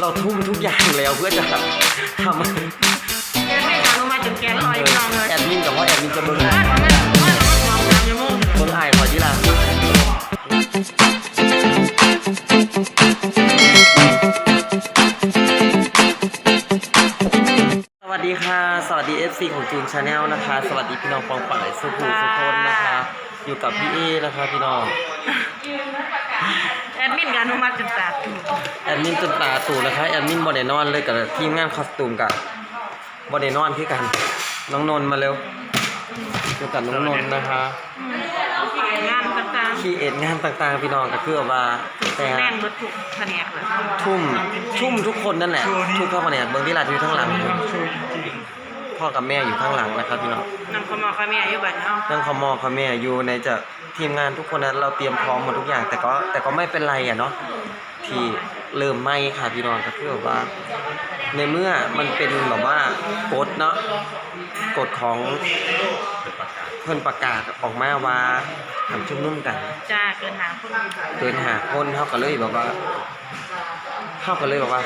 เราทุ่มทุกอย่างแล้วเพื่อจะทำแกไม่ถามลงมาจนแกลอยไปเลยแอดมินกับว่าแอดมินจะเบิ้งบ้านมันบ้านมันสองสามชั่วโมงเบิ้งอายพอที่ละสวัสดีค่ะ สวัสดี FC ของจูนชาแนลนะคะ สวัสดีพี่น้องปองป่ายสุภูสุคนนะคะ อยู่กับพี่เอนะคะพี่น้อง แอดมินการอนุมัติจนตาถูกแอดมินจนตาตูนะคะแอดมินบอดนอนเลยกับทีมงานคอสตูมกับบอดนอนที่กัน น้องนนท์มาเร็วอยู่กับน้องนนท์นะคะงานต่างขี้เอ็ดงานต่างๆพี่น้องก็คือว่าแต่ ๆแรงรถถูกแผนกเลย ทุ่มทุ่มทุกคนนั่นแหละ ทุกเข้ามาเนี่ยเบิ้งที่ลาอยู่ข้างหลัง พ่อกับแม่อยู่ข้างหลังนะครับพี่น้องนั่งขมอขแม่อยู่บ้านเนาะนั่งเขามอเขาแม่อยู่ในจะทีมงานทุกคนนั้นเราเตรียมพร้อมหมดทุกอย่าง แต่ก็แต่ก็ไม่เป็นไรอะเนาะที่เริ่มไหม่ค่ะพี่น้องก็คือแบบว่า ในเมื่อมันเป็นแบบว่ากฎเนาะกฎของเพื่อนประกาศออกมาว่าทำชุมนุมกัน จ้าเกินหาคนเกินหาคนเท่ากันเลยแบบว่าเท่ากันเลยแบบว่า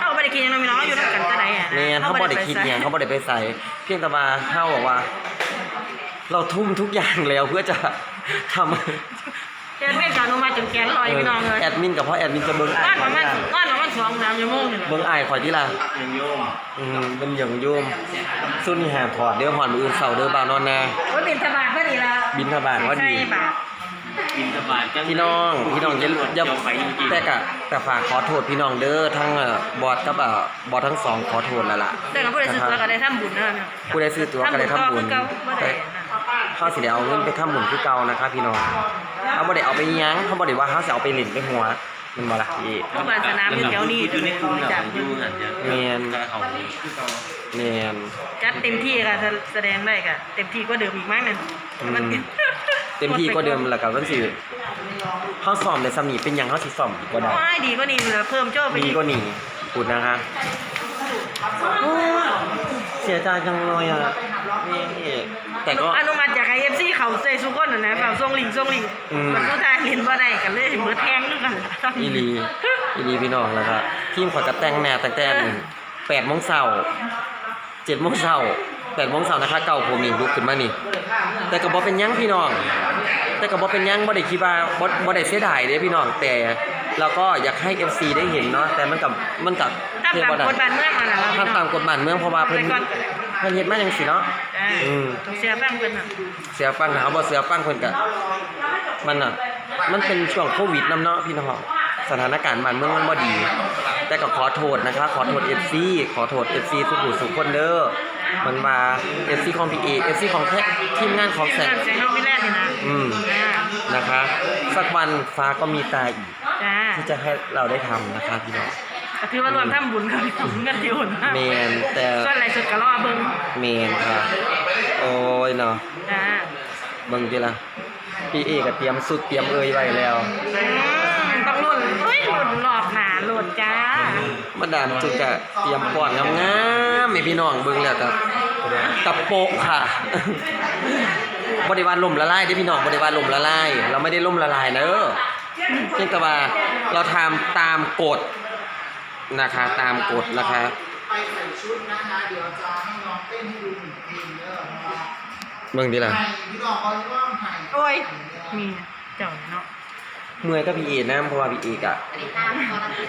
เข้า ไปได้กินยังไงน้องอยู่ด้วยกันแต่ไหนอะเนี่ยเขาบ่ได้คิดเนี่ยเขาบ่ได้ไปใส่เพียงแต่ว่าเท่าบอกว่า เราทุ่มทุกอย่างแล้วเพื่อจะทำแกไม่ถามลงมาจนแกนลอยไปนอนเลยแอดมินกับพ่อแอดมินจะเบิ้งบ้านมันบ้านมันสองสามชั่วโมงเลยเบิ้งอายคอยที่ละยังโยมอืมเป็นอย่างโยมสุดนี่หาถอดเด้อหอนมืออื่นเสาเด้อบ่าวนอนแนาโอ้ยบินทบาทพอดีละบินทบาทว่าดีใช่บาท บินสบายจังพี่น้องพี่น้องอย่าอย่าไปจริงๆแต่กะแต่ฝากขอโทษพี่น้องเด้อทั้งเอ่อบอสกับเอ่อบอสทั้งสองขอโทษแล้วล่ะแต่ก็ผู้ใดซื้อตัวก็ได้ทำบุญนะผู้ใดซื้อตัวก็ได้ทำบุญทำบุญก็บ่ได้แต่เขาสิได้เอาเงินไปทำบุญคือเก่านะคะพี่น้องเขาบ่ได้เอาไปหยังเขาบ่ได้ว่าเขาสิเอาไปเล่นไปหัวมันบ่ล่ะพี่ทุกวันสนามอยู่แถวนี้อยู่ในกลุ่มจัจับบอยู่หันจะแม่นก็เขาแม่นจัดเต็มที่ค่ะแสดงได้ค่ะเต็มที่ก็เดิมอีกมั้งนั่นอืม เต็มที่ก็เดิมแล้วก็มันสิเขาซ้อมได้ซ้ำนี่เป็นหยังเขาสิซ้อมอีกบ่ได้ไม่ดีก็นี่เหลือเพิ่มโจ้ไปดีอีกก็หนีพูดนะคะโอ้เสียใจจังเลยอะนี่แต่ก็ อนุมัติจากไอเอฟซีเขาเซซุกคนนะนะแบบส่งลิงก์ส่งลิงก์อืม มันก็ทายเห็นว่าได้กันเลยเหมือนแทงด้วยกันอีหลีอีหลีพี่น้องแล้วก็ทีมขอยกระแต่งแหน่ตั้งแต่แปดโมงเช้าเจ็ดโมงเช้า แปดโมงเช้านะคะเก่าผมนี่ลุกขึ้นมานี่ แต่ก็บ่เป็นหยังพี่น้อง แต่ก็บ่เป็นหยังบ่ได้คิดว่าบ่บ่ได้เสียดายเด้พี่น้องแต่เราก็อยากให้ FC ได้เห็นเนาะแต่มันกับมันกับถ้าเฮ็ดตามบ่ได้กฎบ้านเมืองมาแล้วทำตามกฎบ้านเมืองเพราะว่าเพิ่นไปก่อน เพิ่นเฮ็ดมาจังซี่เนาะ อ่าอืม ต้องเสียแป้งเพิ่นน่ะเสียฟังนะเขาบ่เสียฟังเพิ่นก็มันน่ะ มันเป็นช่วงโควิดนำเนาะพี่น้องสถานการณ์บ้านเมืองมันบ่ดี แต่ก็ขอโทษนะคะ ขอโทษ FC ขอโทษ FC ทุกผู้ทุกคนเด้อ มันมา FC ของพี่เอ FC ของแท้ทีมงานของแสงงานเสียงนอกไม่แน่นี่นะอืมอ่านะคะ สักวันฟ้าก็มีตาอีก จ้าที่จะให้เราได้ทำนะคะพี่น้องก็ถือว่ารวมทำบุญกันทำกันที่หุ่นเมนแต่ส่วนอะไรสุดก็รอเบิ่งเมนค่ะ โอ้ยเนาะจ้าเบิ่งดิล่ะพี่เอก็เตรียมสุดเตรียมเอยไว้แล้ว อืม ต้องรุ่นเฮ้ยรุ่นหลอกหนาโหลดจ้ามาดามจุดกะเตรียมป้อนงามๆให้พี่น้องเบิ่งแล้วก็กระโปะค่ะ บริวารล่มละลายเด้อพี่น้องบริวารล่มละลาย เราไม่ได้ล่มละลายนะเออเพียงแต่ว่าเราทำตามกฎนะคะ ตามกฎนะคะไปใส่ชุดนะคะเดี๋ยวจะให้น้องเต้นให้ดูหนึ่งเพลงเด้อนะคะเบิ่งดิล่ะ ไห่พี่น้องเขาเรียกว่าไห่ โอ้ยมีเจ้าเนาะ เมื่อยก็พี่เอนะเพราะว่าพี่เอกอะ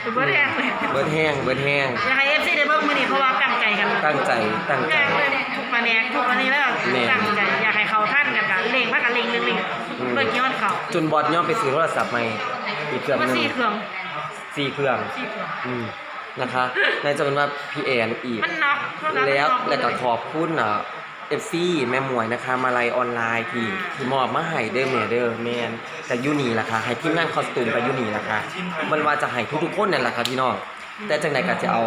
คือบ่ได้แรงเลยเบิดแห้งเบิดแห้งอยากให้เอฟซีได้เบิ่งมื้อนี้เพราะว่าตั้งใจกันตั้งใจตั้งใจแรงเลยทุกมาแนกทุกวันนี้แล้วแม่ตั้งใจอยากให้เขาท่านกันกันเล่งมากกันเล่งเล่งเล่งอืมเบิ่งย้อนเขาจนบอดย่อมไปซื้อโทรศัพท์ใหม่อีกเครื่องหว่านึงสี่เครื่องสี่เครื่องสี่เครื่องอืมนะคะในจำนวนว่าพี่แอนอีกมันน็อกเท่านั้นแล้วมันน็อกแล้วก็ขอบคุณอะ เอฟซีแม่หมวยนะคะ มาลัยออนไลน์ที่ที่มอบมาให้เด้อแม่เด้อแมนแต่ยูนี่ล่ะค่ะให้ทีมงานคอสตูมไปยูนี่ล่ะค่ะมันว่าจะให้ทุกๆคนนั่นแหละค่ะพี่น้องแต่จังใดก็จะเอา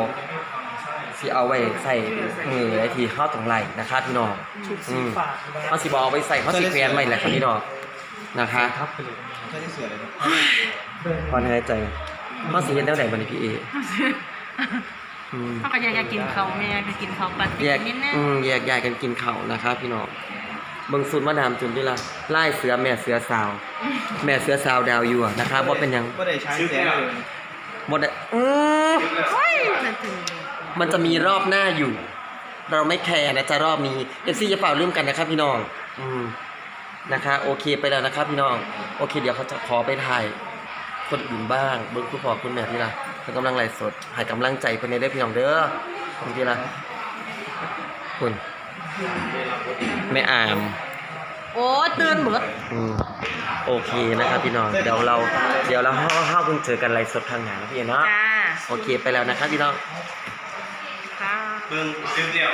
สิเอาไว้ใส่มือไอ้ที่เข้าตรงไหล่นะคะพี่น้องอืมเอาสิบเอาไปใส่เขาสิแขวนไว้แหละค่ะพี่น้องนะคะทับไปเลยใช่ที่เสือเลยพอหายใจเขาสิเฮ็ดแนวไหนบัดนี้พี่เอ อืม เขาก็อยากจะกินเขาวแม่อยากจะกินเขาวปฏิแยกนิดนึงอืมแยกย้ายกันกินข้าวนะคะพี่น้องเบิ่งสุดมาดามจุนที่ละไล่เสือแม่เสือสาว แม่เสือสาวดาวอยู่อะนะคะบ่เป็นหยังก็ได้ใช้แสงเลยหมดเลยอืมเฮ้ยนั่นถึงมันจะมีรอบหน้าอยู่ เราไม่แคร์นะจะรอบนี้เอฟซีจะเปล่าลืมกันนะครับ พี่น้องอืมนะคะ โอเคไปแล้วนะครับ พี่น้องโอเค เดี๋ยวเขาจะขอไปถ่ายคนอื่นบ้างเบิ้งคุณพ่อคุณแม่ที่ละ เพิ่นกำลังไลฟ์สดให้กำลังใจเพิ่นในเด้อพี่น้องเด้อคุณที่ละคุณแม่อาม โอ้ตื่นหมดอืมโอเคนะครับพี่น้อง เดี๋ยวเรา เดี๋ยวเราห้าห้าเพิ่งเจอกันไลฟ์สดทางไหนนะพี่เนาะ จ้าโอเคไปแล้วนะครับพี่น้อง ค่ะเพิ่งเดียว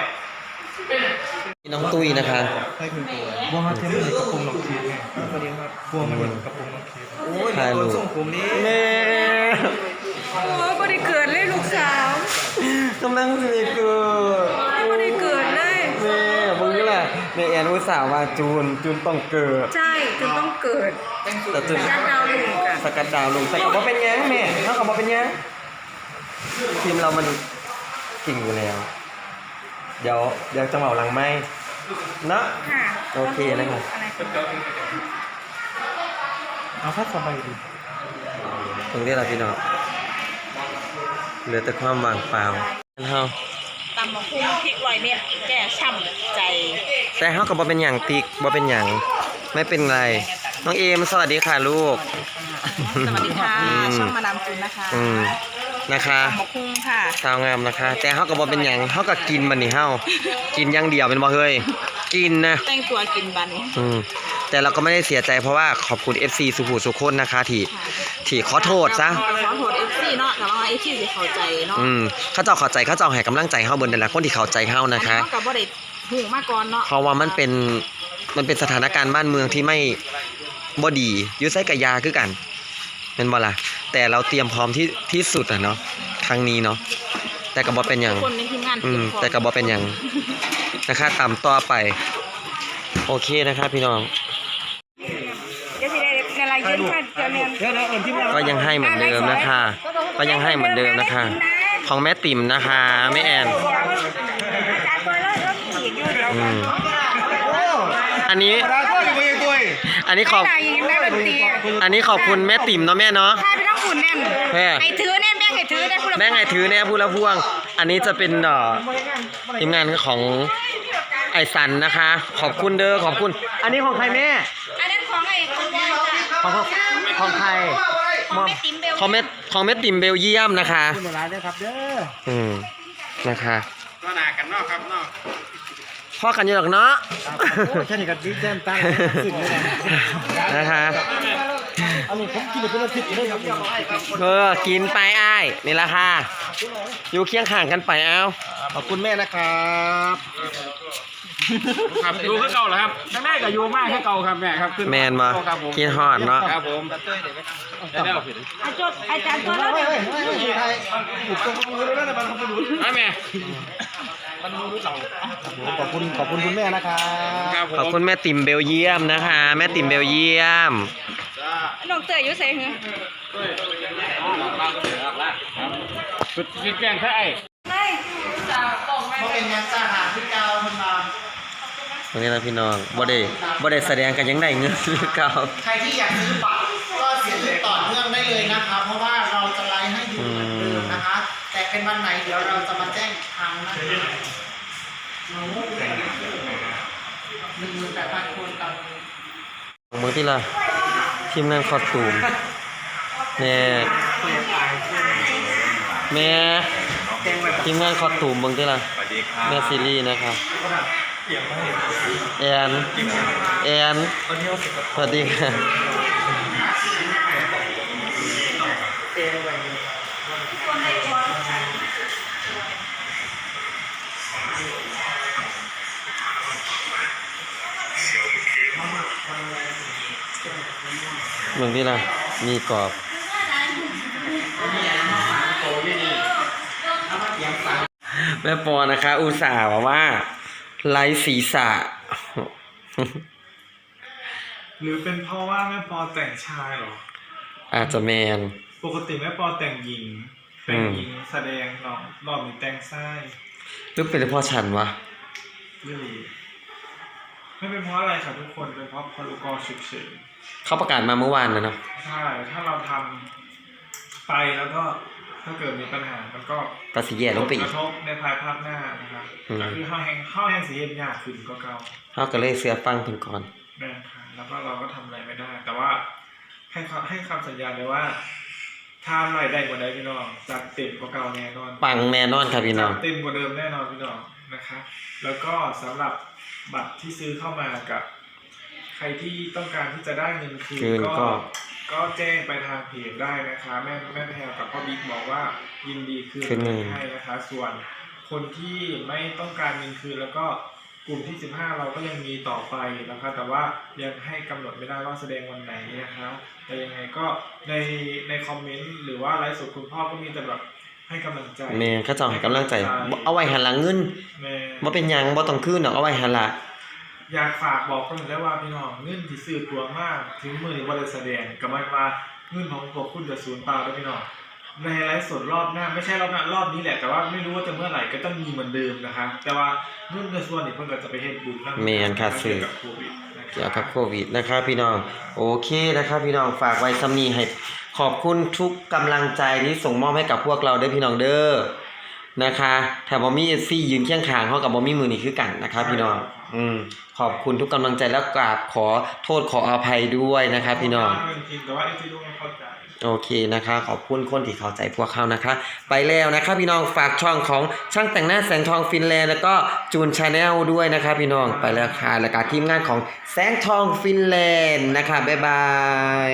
พี่น้องตุ้ยนะคะ ให้คุณตัวว่าเขาเทียมกระปุกนกคีไงสวัสดีครับพวงมันกระปุกนกคีโอ้ยถ่ายรูปส่งผมนี่ แม่ โอ้บ่ได้เกิดเลยลูกสาวกำลังสิเกิดบ่ได้เกิดเลย แม่มึงนี่แหละแม่แอนอุตส่าห์ว่าจูนจูนต้องเกิด ใช่จนต้องเกิดแต่จูนการดาวลุงกันสกัดดาวลงแต่ก็บ่เป็นหยังแม่เท่ากับบ่เป็นหยังทีมเรามันเก่งอยู่แล้ว เดี๋ยวเดี๋ยวจังหวะหลังไม่เนาะค่ะโอเคนะครับอะไรกันเอาพัดสบายดีตรงนี้แหละพี่น้อง เหลือแต่ความว่างเปล่าเฮาตำมะคุ้งพริกลอยเม็ดแก่ช่ำใจ แต่เฮาก็บ่เป็นหยังติ๊กบ่เป็นหยังไม่เป็นไร น้องเอมสวัสดีค่ะลูก สวัสดีค่ะอืมช่องมานามจุนนะคะอืมนะคะตำมะคุ้งค่ะสาวงามนะคะ แต่เฮาก็บ่เป็นหยังเฮาก็กินมันนี่เฮากินอย่างเดียวเป็นบ่เฮ้ยกินนะแต่งตัวกินบันนี้อืม แต่เราก็ไม่ได้เสียใจเพราะว่าขอบคุณ FC สุภูสุคนนะคะ ที่ที่ขอโทษซะ ขอโทษเอฟซีเนาะแต่ว่าเอฟซีสิเข้าใจเนาะอืมเขาเจ้าเข้าใจเขาเจ้าให้กำลังใจเฮาเบิ่นแต่ละคนที่เข้าใจเฮานะคะอัเขากับบ่ได้หูมาก่อนเนาะเพราะว่ามันเป็นมันเป็นสถานการณ์บ้านเมืองที่ไม่บ่ดีอยุไสกับยาคือกันเป็นบ่ล่ะแต่เราเตรียมพร้อมที่ที่สุดอะเนาะครั้งนี้เนาะแต่ก็บ่เป็นหยังทุกคนในทีมงานอืมเก็บของแต่ก็บ่เป็นหยังนะคะตามต่อไป โอเคนะครับพี่น้องเดี๋ยวสิได้ ในรายยืนค่ะเดี๋ยวแม่นเดี๋ยวเราเอิญที่ว่าก็ยังให้เหมือนเดิมนะคะ ก็ยังให้เหมือนเดิมนะคะ ของแม่ติ๋มนะคะแม่แอนอาจารย์เปิดแล้วแล้วขีดอยู่เดี๋ยวอืมอันนี้ดาก็อยู่กับยังตัวอันนี้ขอบได้ยินได้ดนตรีอันนี้ขอบคุณแม่ติ๋มเนาะแม่เนาะถ้าไม่ต้องหุ่นแน่นแม่ให้ถือแน่นแม่งให้ถือได้ผู้ละแม่ไงถือเนี่ยพูดแล้วพ่วง อันนี้จะเป็นเอ่อทีมงานของไอซันนะคะ ขอบคุณเด้อขอบคุณ อันนี้ของใครแม่ ของของของใครของแม่ติ๋มเบลของแม่ของแม่ติ๋มเบลเยียมนะคะคุณร้านด้วยครับเด้ออืมนะคะก็นากันนอกครับนอกพ่อกันอยู่หรอกเนาะแค่นี้ก็ดีแจ้มตั้งสุดเลยนะคะอันนี้ผมกินเป็นอาทิตย์เลยครับเออกินไปอ้ายนี่ละค่ะ อยู่เคียงข้างกันไปเอาขอบคุณแม่นะครับ ครับดูคือเก่าเหรอครับแม่กับยูมากคือเก่าครับแม่ครับขึ้นแมนมาครับผมกินฮอดเนาะครับผมได้แล้วอาจารย์อาจารย์ตัวแล้วเฮ้เนี่ยยเฮ้ยเฮ้ยไทยถูกต้องมือแล้วนะบันทึกไอ้แม่ขอบคุณขอบคุณคุณแม่นะครับครับผมขอบคุณแม่ติ๋มเบลเยียมนะคะ แม่ติ๋มเบลเยียมน้องเตยอยู่ไสหือสุดสุดแกงแค่ไอ้ไม่เพราะเป็นยังจ้าหาที่เกามันมา ตรงนี้นะพี่น้องบ่ได้บ่ได้แสดงกันยังได้เงินเก่าใครที่อยากซื้อบัตรก็เสียชื่อต่อเนื่องได้เลยนะคะ เพราะว่าเราจะไลฟ์ให้ดูเหมือนเดิมนะคะ แต่เป็นวันไหนเดี๋ยวเราจะมาแจ้งอีกครั้งนะคะหนึ่งหมื่นแปดพันคนกับมือที่ละทีมงานคอสตูมแม่แม่ทีมงานคอสตูมเบิ่งที่ละแม่ซีรีส์นะครับ แอนแอนสวัสดีค่ะเบิ่งที่ละมีกรอบแม่ปอนะคะ อุตส่าห์บอกว่า ไร้ศีรษะ หรือเป็นเพราะว่าแม่ปอแต่งชายเหรอ อาจจะแมน ปกติแม่ปอแต่งหญิง แต่งหญิงแสดงเนาะรอบนี้แต่งชาย หรือเป็นเพราะฉันวะยี่หลีไม่เป็นเพราะอะไรค่ะทุกคน เป็นเพราะพลกรฉุกเฉินเขาประกาศมาเมื่อวานนะเนาะ ใช่ ถ้าเราทำไปแล้วก็ ถ้าเกิดมีปัญหามันก็ก็สิแย่ลงไปกอีก ระทบในภายภาคหน้านะครับอืม ก็คือข้าวแห้งข้าวแห้งสีเห็นยากขึ้นก็เก่าเฮาก็เลยเสือฟังเพิ่นก่อนแม่นค่ะแล้วก็เราก็ทำอะไรไม่ได้ แต่ว่าให้ความให้คำสัญญาเลยว่าถ้าอะไรได้กว่าใดพี่น้องจัดเต็มกว่าเก่าแน่นอน ปังแน่นอนครับพี่น้องจัดเต็มกว่าเดิมแน่นอนพี่น้องนะคะ แล้วก็สำหรับบัตรที่ซื้อเข้ามากับ ใครที่ต้องการที่จะได้เงินคืคืนนก็ก็ ก็แจ้งไปทางเพจได้นะคะแม่แม่แพรกับพ่อบิ๊กบอกว่ายินดีคืนคืนเงิน ให้นะคะ ส่วนคนที่ไม่ต้องการเงินคืนแล้วก็กลุ่มที่ 15 เราก็ยังมีต่อไปนะคะ แต่ว่ายังให้กำหนดไม่ได้ว่าแสดงวันไหนนะคะ แต่ยังไงก็ในในคอมเมนต์หรือว่าไลฟ์สดคุณพ่อก็มีแต่แบบให้กำลังใจแม่เขาเจ้าให้กำลังใจบ่เอาไว้หันหลังเงินแม่ บ่เป็นหยังบ่ต้องคืนดอกเอาไว้หันหละ อยากฝากบอกคนอื่นได้ว่าพี่น้องเงินที่ซื้อตัวมากถึงมือนี้ว่าได้แสดงก็หมายความว่าเงินของพวกคุณจะสูญเปล่าด้วยพี่น้องในไลฟ์สดรอบหน้าไม่ใช่รอบหน้ารอบนี้แหละแต่ว่าไม่รู้ว่าจะเมื่อไหร่ก็ต้องมีเหมือนเดิมนะคะ แต่ว่าเงินในส่วนนี้เพิ่นก็จะไปเฮ็ดบุญนำแม่นค่ะซื้อเกี่ยวกับโควิดนะคเกี่ยวกับโควิดนะครับพี่น้องโอเคนะครับพี่น้องฝากไว้สำนีให้ขอบคุณทุกกำลังใจที่ส่งมอบให้กับพวกเราเด้อพี่น้องเด้อ นะคะถ้าบ่มี FC ยืนเคียงข้างเฮากับบ่มีมือนี่คือกันนะครับพี่น้องอืมขอบคุณทุกกำลังใจแล้วกราบขอโทษขออภัยด้วยนะครับพี่น้องจริงๆแต่ว่าไอ้ที่ลูกไม่เข้าใจ โอเคนะคะ ขอบคุณคนที่เข้าใจพวกเขานะคะ ไปแล้วนะคะพี่น้องฝากช่องของช่างแต่งหน้าแสงทองฟินแลนด์แล้วก็จูนชาแนลด้วยนะคะพี่น้องไปแล้วค่ะแล้วก็ทีมงานของแสงทองฟินแลนด์นะคะบ๊ายบาย